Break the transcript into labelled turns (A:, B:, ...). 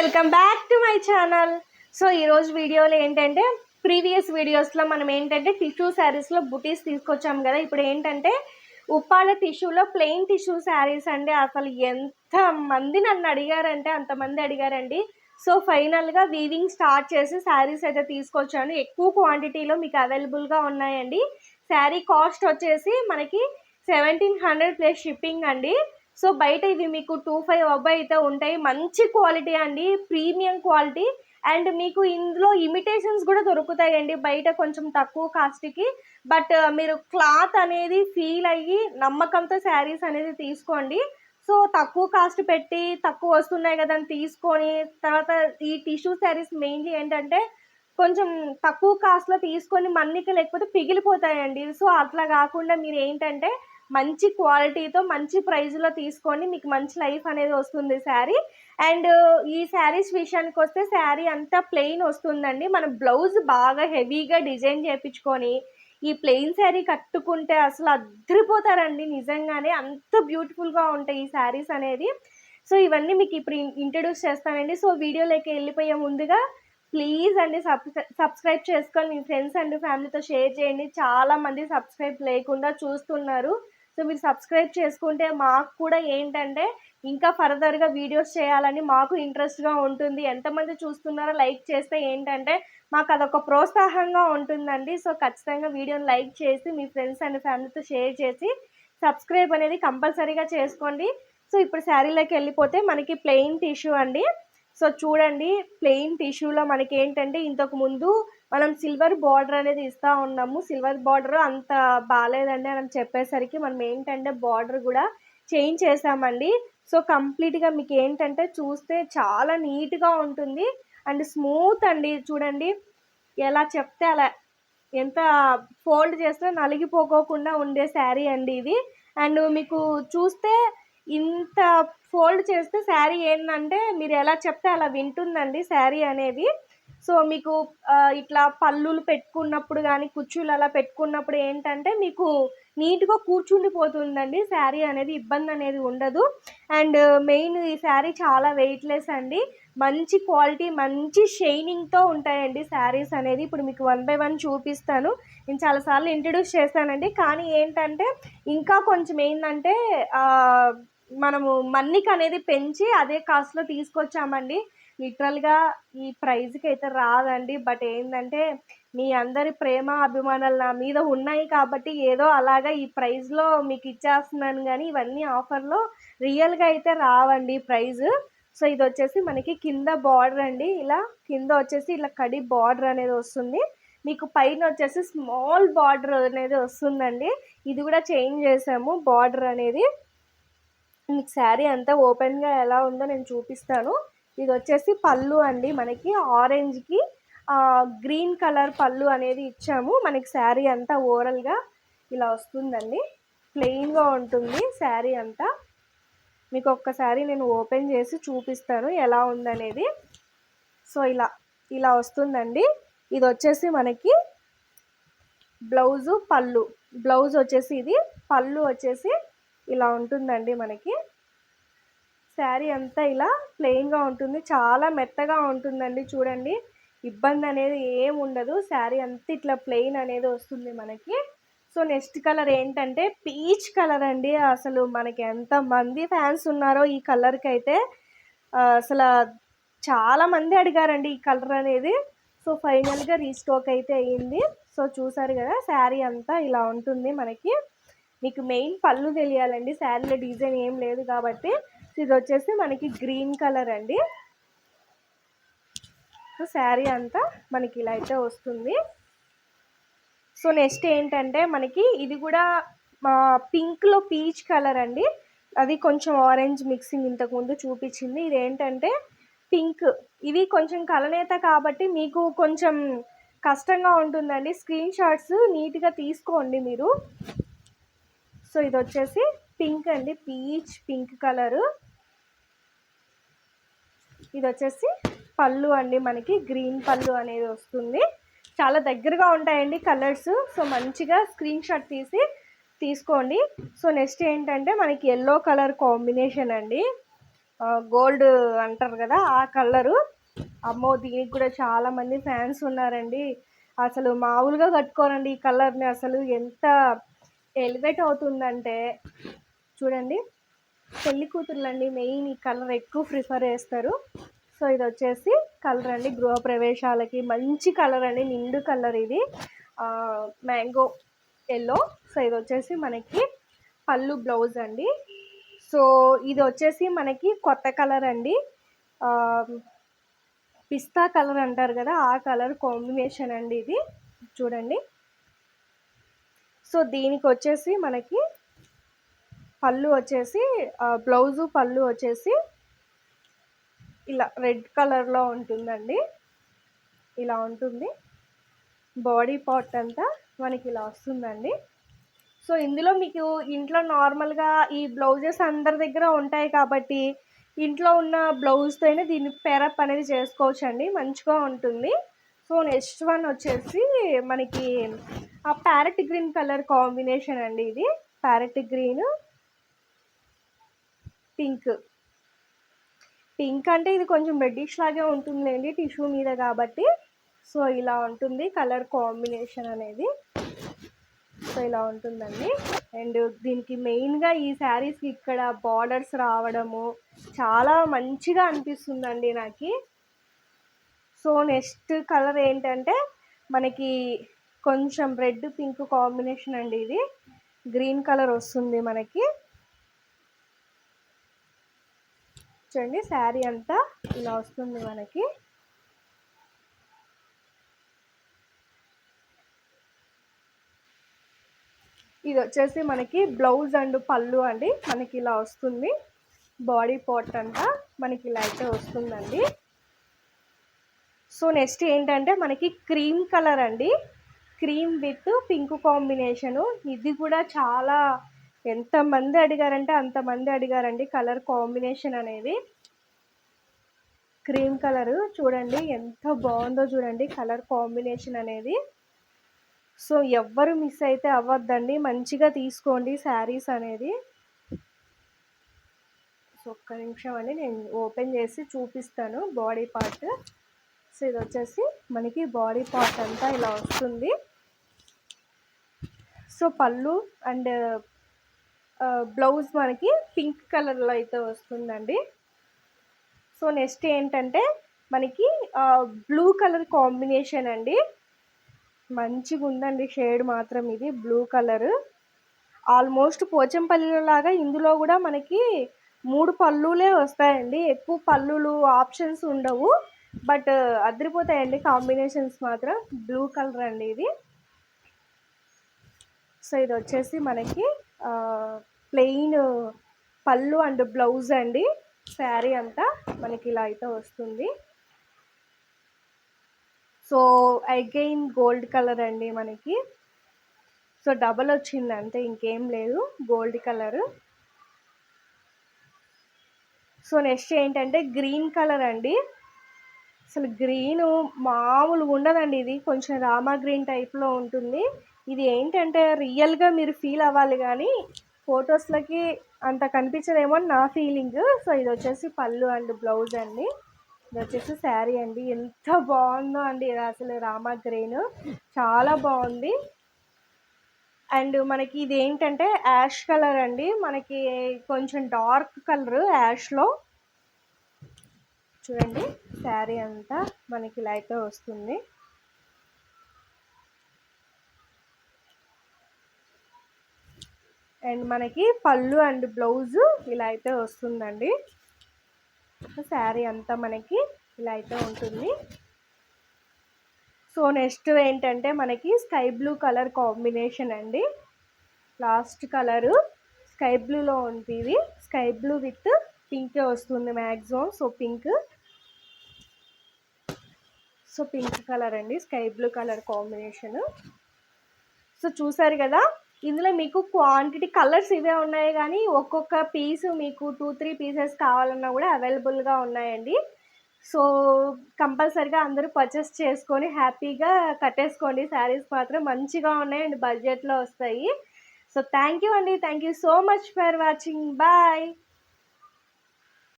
A: Welcome back to my channel. So ఈరోజు వీడియోలో ఏంటంటే ప్రీవియస్ వీడియోస్లో మనం ఏంటంటే టిష్యూ శారీస్లో బుటీస్ తీసుకొచ్చాం కదా. ఇప్పుడు ఏంటంటే ఉప్పాడ టిష్యూలో ప్లెయిన్ టిష్యూ శారీస్ అండి. అసలు ఎంత మంది నన్ను అడిగారంటే అంతమంది అడిగారండి. సో ఫైనల్గా వీవింగ్ స్టార్ట్ చేసి శారీస్ అయితే తీసుకొచ్చాను. ఎక్కువ క్వాంటిటీలో మీకు అవైలబుల్గా ఉన్నాయండి. శారీ కాస్ట్ వచ్చేసి మనకి సెవెంటీన్ హండ్రెడ్ ప్లస్ షిప్పింగ్ అండి. సో బయట ఇవి మీకు టూ ఫైవ్ అబ్బాయి అయితే ఉంటాయి. మంచి క్వాలిటీ అండి ప్రీమియం క్వాలిటీ. అండ్ మీకు ఇందులో ఇమిటేషన్స్ కూడా దొరుకుతాయండి బయట కొంచెం తక్కువ కాస్ట్కి బట్ మీరు క్లాత్ అనేది ఫీల్ అయ్యి నమ్మకంతో శారీస్ అనేది తీసుకోండి. సో తక్కువ కాస్ట్ పెట్టి తక్కువ వస్తున్నాయి కదా అని తీసుకొని తర్వాత ఈ టిష్యూ శారీస్ మెయిన్లీ ఏంటంటే కొంచెం తక్కువ కాస్ట్లో తీసుకొని మన్నిక లేకపోతే పిగిలిపోతాయండి. సో అట్లా కాకుండా మీరు ఏంటంటే మంచి క్వాలిటీతో మంచి ప్రైస్లో తీసుకొని మీకు మంచి లైఫ్ అనేది వస్తుంది శారీ అండ్ uh, ఈ శారీస్ విషయానికి వస్తే శారీ అంతా ప్లెయిన్ వస్తుందండి. మన బ్లౌజ్ బాగా హెవీగా డిజైన్ చేయించుకొని ఈ ప్లెయిన్ శారీ కట్టుకుంటే అసలు అద్దరిపోతారండి నిజంగానే. అంత బ్యూటిఫుల్గా ఉంటాయి ఈ శారీస్ అనేది. సో ఇవన్నీ మీకు ఇప్పుడు ఇంట్రడ్యూస్ చేస్తానండి. సో వీడియోలోకి వెళ్ళిపోయే ముందుగా ప్లీజ్ అండి సబ్స్క్రైబ్ చేసుకొని మీ ఫ్రెండ్స్ అండ్ ఫ్యామిలీతో షేర్ చేయండి. చాలా మంది సబ్స్క్రైబ్ లేకుండా చూస్తున్నారు. సో మీరు సబ్స్క్రైబ్ చేసుకుంటే మాకు కూడా ఏంటంటే ఇంకా ఫర్దర్గా వీడియోస్ చేయాలని మాకు ఇంట్రెస్ట్గా ఉంటుంది. ఎంతమంది చూస్తున్నారో లైక్ చేస్తే ఏంటంటే మాకు అదొక ప్రోత్సాహంగా ఉంటుందండి. సో ఖచ్చితంగా వీడియోని లైక్ చేసి మీ ఫ్రెండ్స్ అండ్ ఫ్యామిలీతో షేర్ చేసి సబ్స్క్రైబ్ అనేది కంపల్సరీగా చేసుకోండి. సో ఇప్పుడు శారీలోకి వెళ్ళిపోతే మనకి ప్లెయిన్ టిష్యూ అండి. సో చూడండి ప్లెయిన్ టిష్యూలో మనకి ఏంటంటే ఇంతకు ముందు మనం సిల్వర్ బార్డర్ అనేది ఇస్తూ ఉన్నాము. సిల్వర్ బార్డర్ అంత బాగాలేదండి అని చెప్పేసరికి మనం ఏంటంటే బార్డర్ కూడా చేంజ్ చేసామండి. సో కంప్లీట్గా మీకు ఏంటంటే చూస్తే చాలా నీట్గా ఉంటుంది. అండ్ స్మూత్ అండి చూడండి. ఎలా చెప్తే అలా ఎంత ఫోల్డ్ చేస్తే నలిగిపోకోకుండా ఉండే శారీ అండి ఇది. అండ్ మీకు చూస్తే ఇంత ఫోల్డ్ చేస్తే శారీ ఏంటంటే మీరు ఎలా చెప్తే అలా వింటుందండి శారీ అనేది. సో మీకు ఇట్లా పళ్ళులు పెట్టుకున్నప్పుడు కానీ కుచ్చులు అలా పెట్టుకున్నప్పుడు ఏంటంటే మీకు నీట్గా కూర్చుండిపోతుందండి. శారీ అనేది ఇబ్బంది అనేది ఉండదు. అండ్ మెయిన్ ఈ శారీ చాలా వెయిట్లెస్ అండి. మంచి క్వాలిటీ మంచి షైనింగ్తో ఉంటాయండి శారీస్ అనేది. ఇప్పుడు మీకు వన్ బై వన్ చూపిస్తాను. నేను చాలాసార్లు ఇంట్రడ్యూస్ చేస్తానండి కానీ ఏంటంటే ఇంకా కొంచెం ఏంటంటే మనము మన్నిక అనేది పెంచి అదే కాస్ట్లో తీసుకొచ్చామండి. లిటరల్గా ఈ ప్రైజ్కి అయితే రాదండి. బట్ ఏంటంటే మీ అందరి ప్రేమ అభిమానాలు నా మీద ఉన్నాయి కాబట్టి ఏదో అలాగా ఈ ప్రైజ్లో మీకు ఇచ్చేస్తున్నాను కానీ ఇవన్నీ ఆఫర్లో రియల్గా అయితే రావండి ప్రైజ్. సో ఇది వచ్చేసి మనకి కింద బార్డర్ అండి. ఇలా కింద వచ్చేసి ఇలా కడి బార్డర్ అనేది వస్తుంది. మీకు పైన వచ్చేసి స్మాల్ బార్డర్ అనేది వస్తుందండి. ఇది కూడా చేంజ్ చేసాము బార్డర్ అనేది. మీకు శారీ అంతా ఓపెన్గా ఎలా ఉందో నేను చూపిస్తాను. ఇది వచ్చేసి పళ్ళు అండి. మనకి ఆరెంజ్కి గ్రీన్ కలర్ పళ్ళు అనేది ఇచ్చాము. మనకి శారీ అంతా ఓవరల్గా ఇలా వస్తుందండి. ప్లెయిన్గా ఉంటుంది శారీ అంతా. మీకు ఒక్కసారి నేను ఓపెన్ చేసి చూపిస్తాను ఎలా ఉందనేది. సో ఇలా ఇలా వస్తుందండి. ఇది వచ్చేసి మనకి బ్లౌజు పళ్ళు. బ్లౌజ్ వచ్చేసి ఇది పళ్ళు వచ్చేసి ఇలా ఉంటుందండి మనకి. శారీ అంతా ఇలా ప్లెయిన్గా ఉంటుంది. చాలా మెత్తగా ఉంటుందండి చూడండి. ఇబ్బంది అనేది ఏం ఉండదు. శారీ అంతా ఇట్లా ప్లెయిన్ అనేది వస్తుంది మనకి. సో నెక్స్ట్ కలర్ ఏంటంటే పీచ్ కలర్ అండి. అసలు మనకి ఎంతమంది ఫ్యాన్స్ ఉన్నారో ఈ కలర్కి అయితే. అసలు చాలా మంది అడిగారండి ఈ కలర్ అనేది. సో ఫైనల్గా రీస్టాక్ అయితే అయ్యింది సో చూసారు కదా శారీ అంతా ఇలా ఉంటుంది మనకి. మీకు మెయిన్ పళ్ళు తెలియాలండి. శారీలో డిజైన్ ఏం లేదు కాబట్టి. ఇది వచ్చేసి మనకి గ్రీన్ కలర్ అండి. సో శారీ అంతా మనకి ఇలా అయితే వస్తుంది. సో నెక్స్ట్ ఏంటంటే మనకి ఇది కూడా పింక్లో పీచ్ కలర్ అండి. అది కొంచెం ఆరెంజ్ మిక్సింగ్ ఇంతకుముందు చూపించింది. ఇది ఏంటంటే పింక్. ఇవి కొంచెం కలనేత కాబట్టి మీకు కొంచెం కష్టంగా ఉంటుందండి. స్క్రీన్ షాట్స్ నీట్గా తీసుకోండి మీరు. సో ఇది వచ్చేసి పింక్ అండి. Peach pink colour. ఇది వచ్చేసి పళ్ళు అండి మనకి. గ్రీన్ పళ్ళు అనేది వస్తుంది. చాలా దగ్గరగా ఉంటాయండి కలర్స్. సో మంచిగా స్క్రీన్ షాట్ తీసి తీసుకోండి. సో నెక్స్ట్ ఏంటంటే మనకి ఎల్లో కలర్ కాంబినేషన్ అండి. గోల్డ్ అంటారు కదా ఆ కలరు. అమ్మో దీనికి కూడా చాలామంది ఫ్యాన్స్ ఉన్నారండి. అసలు మామూలుగా కట్టుకోరండి ఈ కలర్ని. అసలు ఎంత ఎలివేట్ అవుతుందంటే చూడండి. పెళ్ళి కూతుర్లండి. మెయిన్ ఈ కలర్ ఎక్కువ ప్రిఫర్ చేస్తారు. సో ఇది వచ్చేసి కలర్ అండి. గృహ ప్రవేశాలకి మంచి కలర్ అండి. నిండు కలర్ ఇది. Mango yellow. సో ఇది వచ్చేసి మనకి పళ్ళు బ్లౌజ్ అండి. సో ఇది వచ్చేసి మనకి కొత్త కలర్ అండి. పిస్తా కలర్ అంటారు కదా ఆ కలర్ కాంబినేషన్ అండి ఇది. చూడండి. సో దీనికి వచ్చేసి మనకి పళ్ళు వచ్చేసి బ్లౌజు పళ్ళు వచ్చేసి ఇలా రెడ్ కలర్లో ఉంటుందండి. ఇలా ఉంటుంది. బాడీ పార్ట్ అంతా మనకి ఇలా వస్తుందండి. సో ఇందులో మీకు ఇంట్లో నార్మల్గా ఈ బ్లౌజెస్ అందరి దగ్గర ఉంటాయి కాబట్టి ఇంట్లో ఉన్న బ్లౌజ్తోనే దీన్ని పేరప్ అనేది చేసుకోవచ్చు అండి మంచిగా ఉంటుంది. సో నెక్స్ట్ వన్ వచ్చేసి మనకి ఆ ప్యారెట్ గ్రీన్ కలర్ కాంబినేషన్ అండి ఇది. Parrot green pink. పింక్ అంటే ఇది కొంచెం రెడ్డిష్ లాగే ఉంటుందండి టిష్యూ మీద కాబట్టి. సో ఇలా ఉంటుంది కలర్ కాంబినేషన్ అనేది. సో ఇలా ఉంటుందండి. అండ్ దీనికి మెయిన్గా ఈ శారీస్కి ఇక్కడ బార్డర్స్ రావడము చాలా మంచిగా అనిపిస్తుందండి నాకు. సో నెక్స్ట్ కలర్ ఏంటంటే మనకి కొంచెం రెడ్ పింక్ కాంబినేషన్ అండి ఇది. గ్రీన్ కలర్ వస్తుంది మనకి. చూడండి శారీ అంతా ఇలా వస్తుంది మనకి. ఇది వచ్చేసి మనకి బ్లౌజ్ అండ్ పళ్ళు అండి మనకి ఇలా వస్తుంది. బాడీ పార్ట్ అంతా మనకి ఇలా అయితే వస్తుందండి. సో నెక్స్ట్ ఏంటంటే మనకి క్రీమ్ కలర్ అండి. Cream with pink combination. ఇది కూడా చాలా ఎంతమంది అడిగారంటే అంతమంది అడిగారండి. కలర్ కాంబినేషన్ అనేది క్రీమ్ కలరు. చూడండి ఎంత బాగుందో చూడండి కలర్ కాంబినేషన్ అనేది. సో ఎవ్వరు మిస్ అయితే అవ్వద్దండి. మంచిగా తీసుకోండి శారీస్ అనేది. సో ఒక్క నిమిషం అండి. నేను ఓపెన్ చేసి చూపిస్తాను బాడీ పార్ట్. సో ఇది వచ్చేసి మనకి బాడీ పార్ట్ అంతా ఇలా వస్తుంది. సో పళ్ళు అండ్ బ్లౌజ్ మనకి పింక్ కలర్లో అయితే వస్తుందండి. సో నెక్స్ట్ ఏంటంటే మనకి బ్లూ కలర్ కాంబినేషన్ అండి. మంచిగా ఉందండి షేడ్ మాత్రం ఇది బ్లూ కలర్. ఆల్మోస్ట్ పోచంపల్లిలో లాగా ఇందులో కూడా మనకి మూడు పళ్ళులే వస్తాయండి. ఎక్కువ పళ్ళులు ఆప్షన్స్ ఉండవు. బట్ అదిరిపోతాయండి కాంబినేషన్స్ మాత్రం. బ్లూ కలర్ అండి ఇది. సో ఇది వచ్చేసి మనకి ప్లెయిన్ పళ్ళు అండ్ బ్లౌజ్ అండి. శారీ అంతా మనకి ఇలా అయితే వస్తుంది. సో అగైన్ గోల్డ్ కలర్ అండి మనకి. సో డబల్ వచ్చింది అంతే ఇంకేం లేదు గోల్డ్ కలర్. సో నెక్స్ట్ ఏంటంటే గ్రీన్ కలర్ అండి. అసలు గ్రీను మామూలుగా ఉండదండి ఇది కొంచెం రామా గ్రీన్ టైప్లో ఉంటుంది. ఇది ఏంటంటే రియల్గా మీరు ఫీల్ అవ్వాలి కానీ ఫొటోస్లకి అంత కనిపించదేమో నా ఫీలింగ్. సో ఇది వచ్చేసి పళ్ళు అండ్ బ్లౌజ్ అండి. ఇది వచ్చేసి శారీ అండి. ఎంత బాగుందో అండి. ఇది అసలు రామా గ్రీన్. చాలా బాగుంది. అండ్ మనకి ఇది ఏంటంటే యాష్ కలర్ అండి. మనకి కొంచెం డార్క్ కలర్ యాష్లో చూడండి శారీ అంతా మనకి ఇలా వస్తుంది. అండ్ మనకి పళ్ళు అండ్ బ్లౌజు ఇలా అయితే వస్తుందండి. శారీ అంతా మనకి ఇలా అయితే ఉంటుంది. సో నెక్స్ట్ ఏంటంటే మనకి స్కై బ్లూ కలర్ కాంబినేషన్ అండి. లాస్ట్ కలరు స్కై బ్లూలో ఉంటుంది. స్కై బ్లూ విత్ పింక్ వస్తుంది maximum so pink. So pink colour అండి. Sky blue colour combination. So చూసారు కదా ఇందులో మీకు క్వాంటిటీ కలర్స్ ఇవే ఉన్నాయి కానీ ఒక్కొక్క పీస్ మీకు టూ త్రీ పీసెస్ కావాలన్నా కూడా అవైలబుల్గా ఉన్నాయండి. సో కంపల్సరిగా అందరూ పర్చేస్ చేసుకొని హ్యాపీగా కట్టేసుకోండి. శారీస్ మాత్రం మంచిగా ఉన్నాయి అండ్ బడ్జెట్లో వస్తాయి. సో థ్యాంక్ యూ అండి. Thank you so much for watching bye